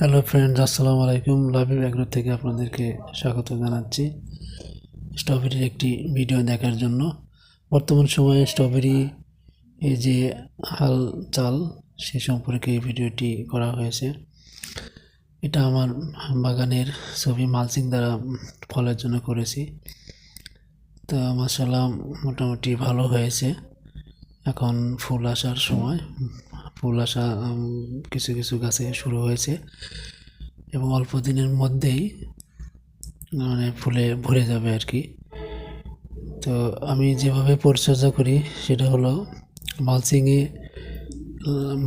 Hello friends আসসালামু আলাইকুম লাভিব agro থেকে আপনাদেরকে স্বাগত জানাচ্ছি। স্ট্রবেরির একটি ভিডিও দেখার জন্য। বর্তমান সময়ে স্ট্রবেরি যে হাল চাল, সে সম্পর্কে এই ভিডিওটি করা হয়েছে। এটা আমার বাগানের ছবি মালচিং দ্বারা ফলের জন্য করেছি। তো মাসাল্লাহ মোটামুটি ভালো হয়েছে। এখন ফুল আসার সময়। ফুল আসা কিছু কিছু গাছে শুরু হয়েছে এবং অল্প দিনের মধ্যেই মানে ফুলে ভরে যাবে আর কি। তো আমি যেভাবে পরিচর্যা করি, সেটা হলো মালচিংয়ে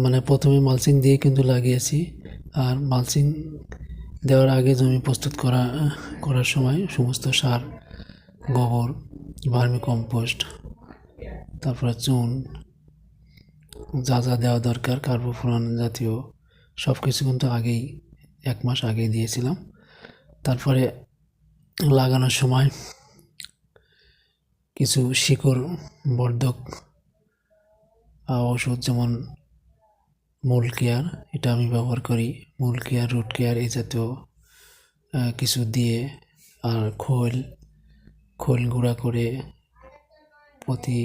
মানে প্রথমে মালচিং দিয়ে কিন্তু লাগিয়েছি। আর মালচিং দেওয়ার আগে জমি প্রস্তুত করা, করার সময় সমস্ত সার, গোবর ভার্মি কম্পোস্ট তারপরে চুন যা যা দেওয়া দরকার কার্বোফোরান জাতীয় সব কিছু কিন্তু আগেই, এক মাস আগেই দিয়েছিলাম। তারপরে লাগানোর সময় কিছু শিকড়, বর্ধক ওষুধ যেমন মূল কেয়ার, এটা আমি ব্যবহার করি। মূল কেয়ার, রুট কেয়ার এই জাতীয় কিছু দিয়ে আর খোল খোল গুঁড়া করে প্রতি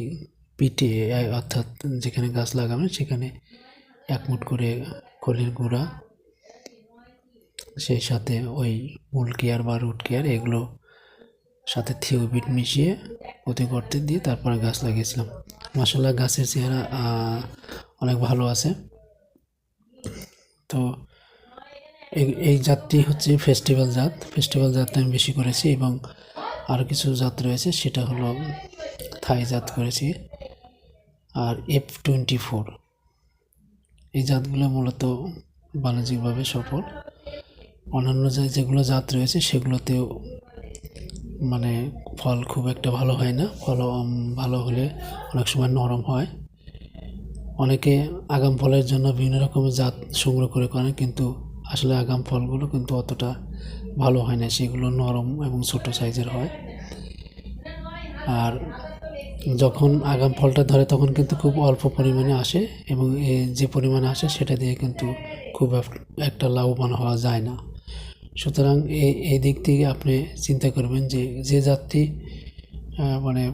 এ- অর্থাৎ যেখানে গাছ লাগাবেন সেখানে এক মুঠ করে খোলের গুঁড়া, সেই সাথে ওই মূল কেয়ার বা রুট কেয়ার এগুলো সাথে থিওবিট মিশিয়ে প্রতি গর্তে দিয়ে তারপরে গাছ লাগিয়েছিলাম। মাসাল্লাহ গাছের চেহারা অনেক ভালো আছে। তো এই জাতটি হচ্ছে ফেস্টিভ্যাল জাত। ফেস্টিভ্যাল জাতটা আমি বেশি করেছি এবং আরও কিছু জাত রয়েছে, সেটা হলো থাই জাত করেছি। আর এফ টোয়েন্টি ফোর এই জাতগুলো মূলত বাণিজ্যিকভাবে সফল। অন্যান্য যে যেগুলো জাত রয়েছে, সেগুলোতেও মানে ফল খুব একটা ভালো হয় না। ফল ভালো হলে অনেক সময় নরম হয়। অনেকে আগাম ফলের জন্য বিভিন্ন রকমের জাত সংগ্রহ করে করেন কিন্তু আসলে আগাম ফলগুলো কিন্তু অতটা ভালো হয় না। সেগুলো নরম এবং ছোট সাইজের হয়। আর যখন আগাম ফলটা ধরে তখন কিন্তু খুব অল্প পরিমাণে আসে এবং যে পরিমাণে আসে সেটা দিয়ে কিন্তু খুব এক- একটা লাভবান হওয়া যায় না। সুতরাং এই এই দিক থেকে আপনি চিন্তা করবেন যে যে জাতটি মানে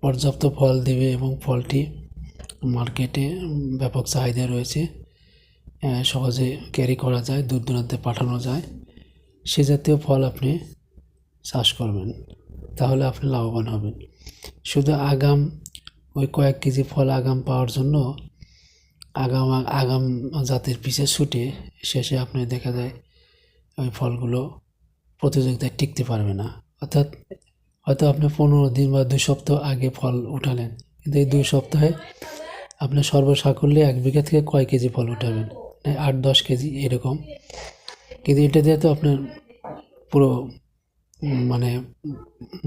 পর্যাপ্ত ফল দেবে এবং ফলটি মার্কেটে ব্যাপক চাহিদা রয়েছে সহজে ক্যারি করা যায়, দূর দূরান্তে পাঠানো যায়, সে জাতীয় ফল আপনি চাষ করবেন, তাহলে আপনি লাভবান হবেন। শুধু আগাম, ওই কয়েক কেজি ফল আগাম পাওয়ার জন্য আগাম আগাম জাতের পিছে ছুটে শেষে আপনি দেখা যায় ওই ফলগুলো প্রতিযোগিতায় টিকতে পারবে না। অর্থাৎ হয়তো আপনি পনেরো দিন বা দুই সপ্তাহ আগে ফল উঠালেন, কিন্তু এই দুই সপ্তাহে আপনি সর্বসাকুল্যে এক বিঘা থেকে কয় কেজি ফল উঠাবেন? আট, দশ কেজি এরকম। কিন্তু এটা দিয়ে তো আপনার পুরো মানে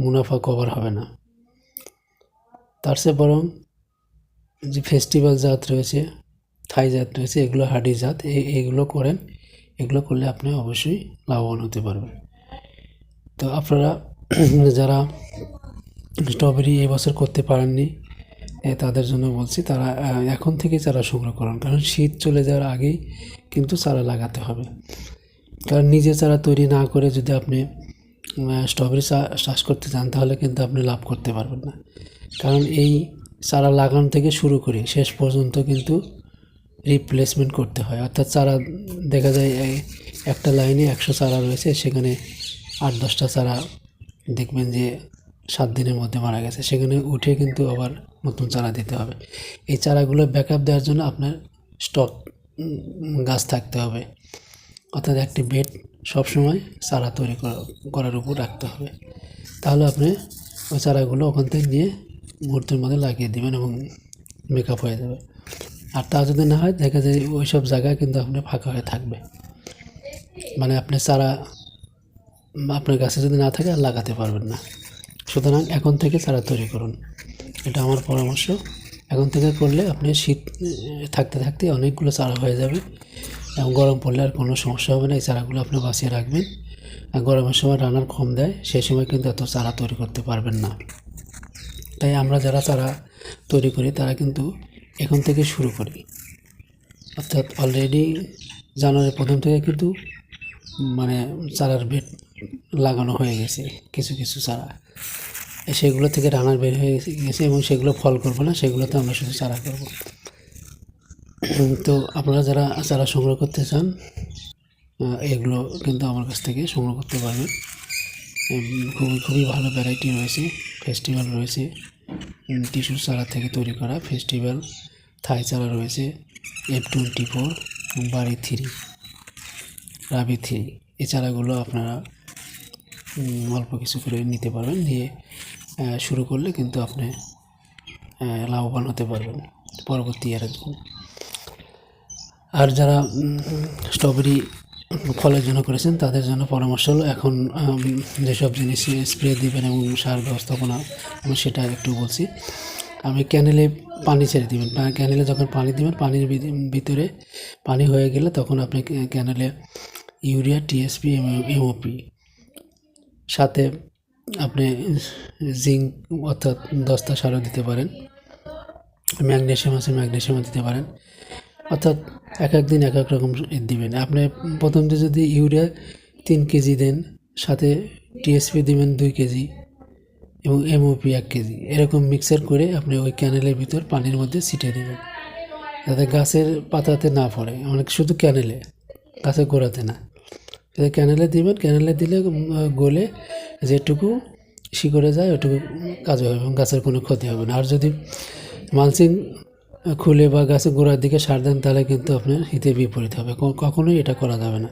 মুনাফা কভার হবে না। তার চেয়ে বরং যে ফেস্টিভ্যাল জাত রয়েছে থাই জাত রয়েছে, এগুলো হাডি জাত এগুলো করেন, এগুলো করলে আপনি অবশ্যই লাভবান হতে পারবেন। তো আপনারা যারা স্ট্রবেরি এবছর করতে পারেননি তাদের জন্য বলছি, তারা এখন থেকে চারা সংগ্রহ করুন, কারণ শীত চলে যাওয়ার আগেই কিন্তু চারা লাগাতে হবে। কারণ নিজে চারা তৈরি না করে যদি আপনি স্ট্রবেরি চাষ করতে চান, তাহলে কিন্তু আপনি লাভ করতে পারবেন না। কারণ এই চারা লাগানো থেকে শুরু করে, শেষ পর্যন্ত কিন্তু রিপ্লেসমেন্ট করতে হয়। অর্থাৎ চারা দেখা যায় একটা লাইনে একশো চারা রয়েছে, সেখানে আট দশটা চারা দেখবেন যে সাত দিনের মধ্যে মারা গেছে। সেখানে উঠে কিন্তু আবার নতুন চারা দিতে হবে। এই চারাগুলো ব্যাকআপ দেওয়ার জন্য আপনার স্টক গাছ থাকতে হবে। অর্থাৎ একটি বেড সবসময় চারা তৈরি করা- করার উপর রাখতে হবে। তাহলে আপনি ওই চারাগুলো ওখান থেকে নিয়ে মুহূর্তের মধ্যে লাগিয়ে দেবেন এবং মেকআপ হয়ে যাবে। আর তা যদি না হয়, দেখা যায় ওই সব জায়গায় কিন্তু আপনি ফাঁকা হয়ে থাকবে। মানে আপনি চারা আপনার কাছে যদি না থাকে, আর লাগাতে পারবেন না। সুতরাং এখন থেকে চারা তৈরি করুন। এটা আমার পরামর্শ। এখন থেকে করলে আপনি শীত থাকতে থাকতে অনেকগুলো চারা হয়ে যাবে। এবং গরম পড়লে আর কোনো সমস্যা হবে না। এই চারাগুলো আপনি বাঁচিয়ে রাখবেন। আর গরমের সময় রান্নার কম দেয়। সেই সময় কিন্তু এত চারা তৈরি করতে পারবেন না। তাই আমরা যারা চারা তৈরি করি, তারা কিন্তু এখন থেকে শুরু করি। অর্থাৎ অলরেডি জানুয়ারির প্রথম থেকে কিন্তু মানে চারার বেড লাগানো হয়ে গেছে, কিছু কিছু চারা। সেগুলো থেকে রানার বের হয়ে গেছে এবং সেগুলো ফল করব না, সেগুলোতে আমরা শুধু চারা করব। তো আপনারা যারা চারা সংগ্রহ করতে চান এগুলো কিন্তু আমার কাছ থেকে সংগ্রহ করতে পারবেন। খুবই খুবই ভালো ভ্যারাইটি রয়েছে ফেস্টিভ্যাল রয়েছে। টিস্যু চারা থেকে তৈরি করা ফেস্টিভ্যাল থাই চারা রয়েছে F twenty four Bari three, রাবি থ্রি। এই চারাগুলো আপনারা অল্প কিছু করে নিতে পারবেন নিয়ে শুরু করলে কিন্তু আপনি লাভবান হতে পারবেন। পরবর্তী ইয়ারের আর যারা স্ট্রবেরি ফলের জন্য করেছেন, তাদের জন্য পরামর্শ হলো এখন যেসব জিনিস স্প্রে দিবেন এবং সার ব্যবস্থাপনা আমি সেটা একটু বলছি। আমি ক্যানেলে পানি ছেড়ে দিবেন ক্যানেলে যখন পানি দিবেন, পানির ভিতরে পানি হয়ে গেলে তখন আপনি ক্যানেলে ইউরিয়া টিএসপি এমওপি সাথে আপনি জিঙ্ক অর্থাৎ দস্তা সারও দিতে পারেন, ম্যাগনেশিয়াম আছে, ম্যাগনেশিয়ামও দিতে পারেন। অর্থাৎ এক এক দিন এক এক রকম দিবেন। আপনি প্রথম প্রথমতে যদি ইউরিয়া তিন কেজি দেন, সাথে টিএসপি দিবেন দুই কেজি এবং এমওপি এক কেজি। এরকম মিক্সার করে আপনি ওই ক্যানেলের ভিতর পানির মধ্যে ছিটিয়ে দেবেন। যাতে গাছের পাতাতে না পড়ে। অনেক শুধু ক্যানেলে গাছের গোড়াতে না। যদি ক্যানেলে দিবেন, ক্যানেলে দিলে গলে যেটুকু শিকড়ে যায়, ওটুকু কাজে হবে এবং গাছের কোনো ক্ষতি হবে না। আর যদি মালচিং খুলে বা গাছের গোড়ার দিকে সার দেন, তাহলে কিন্তু আপনার হিতে বিপরীত হবে। কখনোই এটা করা যাবে না।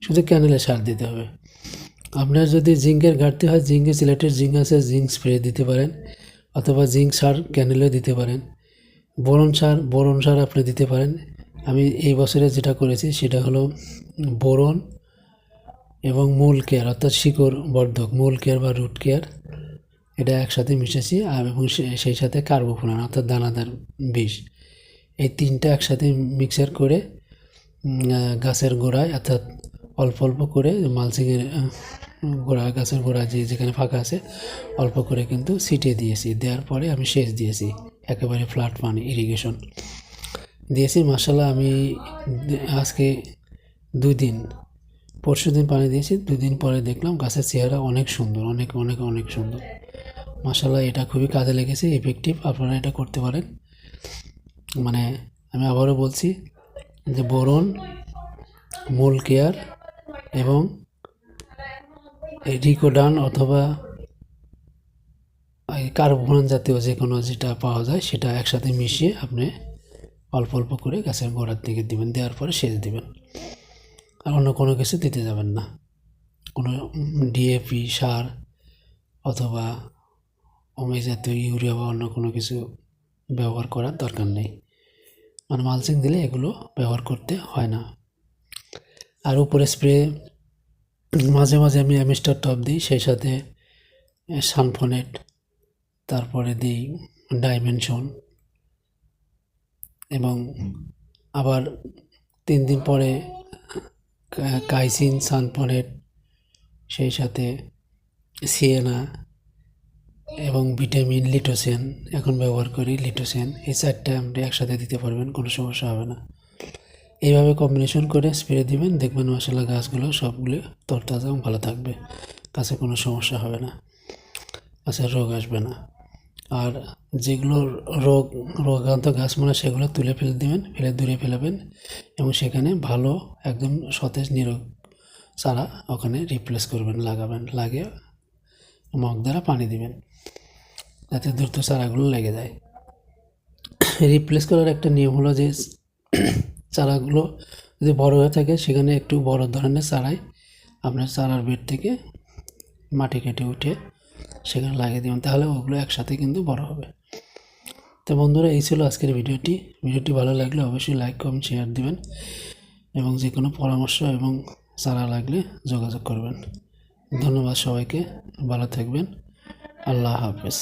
শুধু ক্যানেলে সার দিতে হবে। আপনার যদি জিঙ্কের ঘাটতি হয় জিঙ্কে সিলেটের জিঙ্ক আছে, জিঙ্ক স্প্রে দিতে পারেন, অথবা জিঙ্ক সার ক্যানেলেও দিতে পারেন। বোরন সার বোরন সার আপনি দিতে পারেন। আমি এই বছরে যেটা করেছি, সেটা হলো বোরন এবং মূল কেয়ার অর্থাৎ শিকড় বর্ধক, মূল কেয়ার বা রুট কেয়ার এটা একসাথে মিশেছি আর এবং সেই সাথে কার্বোফোনান অর্থাৎ দানাদার বিষ। এই তিনটা একসাথে মিক্সার করে গাছের গোড়ায় অর্থাৎ অল্প অল্প করে মালচিংয়ের গোড়া, গাছের গোড়া যে যেখানে ফাঁকা আছে, অল্প করে কিন্তু ছিটিয়ে দিয়েছি। দেওয়ার পরে আমি সেচ দিয়েছি, একেবারে ফ্ল্যাট পানি, ইরিগেশন। দিয়েছি মাসাল্লাহ আমি আজকে দুই দিন পরশু দিন পানি দিয়েছি দুই দিন পরে দেখলাম গাছের চেহারা অনেক সুন্দর, অনেক অনেক অনেক সুন্দর। মাসাল্লাহ এটা খুবই কাজে লেগেছে এফেক্টিভ আপনারা এটা করতে পারেন। মানে আমি আবারও বলছি যে বোরন, মূল কেয়ার এবং রিকোডান অথবা কার্বন জাতীয় যে কোনো যেটা পাওয়া যায়, সেটা একসাথে মিশিয়ে আপনি অল্প অল্প করে গাছের গোড়ার দিকে দিবেন, দেওয়ার পরে সেচ দিবেন। আর অন্য কোনো কিছু দিতে যাবেন না। কোনো ডিএপি সার অথবা ওমে জাতীয় ইউরিয়া বা অন্য কোনো কিছু ব্যবহার করার দরকার নেই। মানে মালচিং দিলে এগুলো ব্যবহার করতে হয় না। আর উপরে স্প্রে মাঝে মাঝে আমি অ্যামিস্টার টপ দিই, সেই সাথে সানফোনেট, তারপরে দিই ডাইমেনশন এবং আবার তিন দিন পরে কাইসিন সানফোনেট সেই সাথে সিয়েনা এবং ভিটামিন, লিটোসেন। এখন ব্যবহার করি লিটোসেন। এই চারটে আপনি একসাথে দিতে পারবেন, কোনো সমস্যা হবে না। এইভাবে কম্বিনেশন করে স্প্রে দিবেন, দেখবেন মশলা গাছগুলো সবগুলো তরতাজা এবং ভালো থাকবে। গাছে কোনো সমস্যা হবে না। গাছে রোগ আসবে না। আর যেগুলো রোগ, রোগাক্রান্ত গাছ মানে সেগুলো তুলে ফেলে দিবেন, ফেলে দূরে ফেলাবেন এবং সেখানে ভালো একদম সতেজ নিরোগ চারা ওখানে রিপ্লেস করবেন, লাগাবেন, লাগিয়ে মগ দ্বারা পানি দিবেন যাতে দ্রুত চারাগুলো লেগে যায়। রিপ্লেস করার একটা নিয়ম হলো যে চারাগুলো যদি বড় হয়ে থাকে সেখানে একটু বড় ধরনের চারাই আপনার চারার বেড থেকে মাটি কেটে উঠে সেখানে লাগিয়ে দেবেন, তাহলে ওগুলো একসাথে কিন্তু বড় হবে। তো বন্ধুরা, এই ছিল আজকের ভিডিওটি। ভিডিওটি ভালো লাগলে অবশ্যই লাইক, কমেন্ট, শেয়ার দিবেন এবং যে কোনো পরামর্শ এবং সারা লাগলে যোগাযোগ করবেন। ধন্যবাদ সবাইকে, ভালো থাকবেন। আল্লাহ হাফেজ।